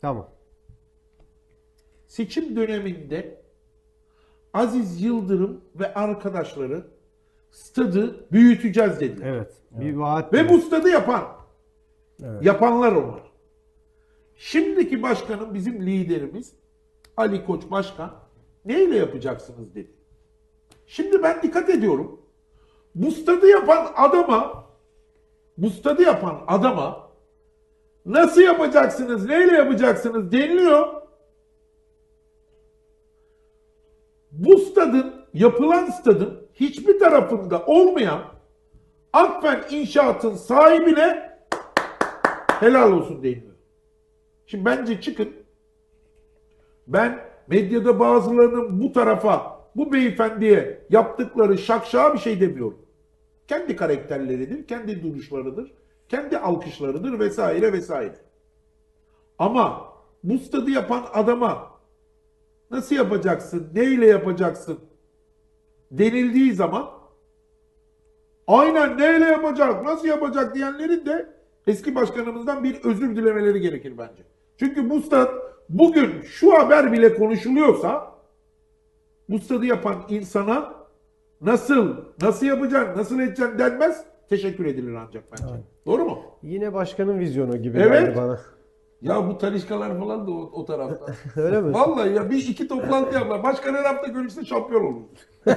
Tamam. Seçim döneminde Aziz Yıldırım ve arkadaşları stadı büyüteceğiz dediler. Evet. Bir vaat. Ve bu stadı yapan, Evet. yapanlar onlar. Şimdiki başkanın bizim liderimiz Ali Koç Başkan neyle yapacaksınız dedi. Şimdi ben dikkat ediyorum. Bu stadı yapan adama bu stadı yapan adama nasıl yapacaksınız, neyle yapacaksınız deniliyor. Bu stadın, yapılan stadın hiçbir tarafında olmayan Akfen İnşaat'ın sahibine helal olsun deniliyor. Şimdi bence çıkın. Ben medyada bazılarının bu tarafa, bu beyefendiye yaptıkları şakşağa bir şey demiyorum. Kendi karakterleridir, kendi duruşlarıdır, kendi alkışlarıdır vesaire vesaire. Ama bu stadı yapan adama nasıl yapacaksın, neyle yapacaksın denildiği zaman aynen neyle yapacak, nasıl yapacak diyenlerin de eski başkanımızdan bir özür dilemeleri gerekir bence. Çünkü bu stat bugün şu haber bile konuşuluyorsa bu stadı yapan insana nasıl, nasıl yapacaksın, nasıl edeceksin denmez. Teşekkür edilir ancak bence. Doğru mu? Yine başkanın vizyonu gibi Evet. geldi bana. Ya bu talişkalar falan da o, o tarafta. Öyle mi? Vallahi ya bir iki toplantı yaplar. Başkan her hafta görüşse şampiyon olur.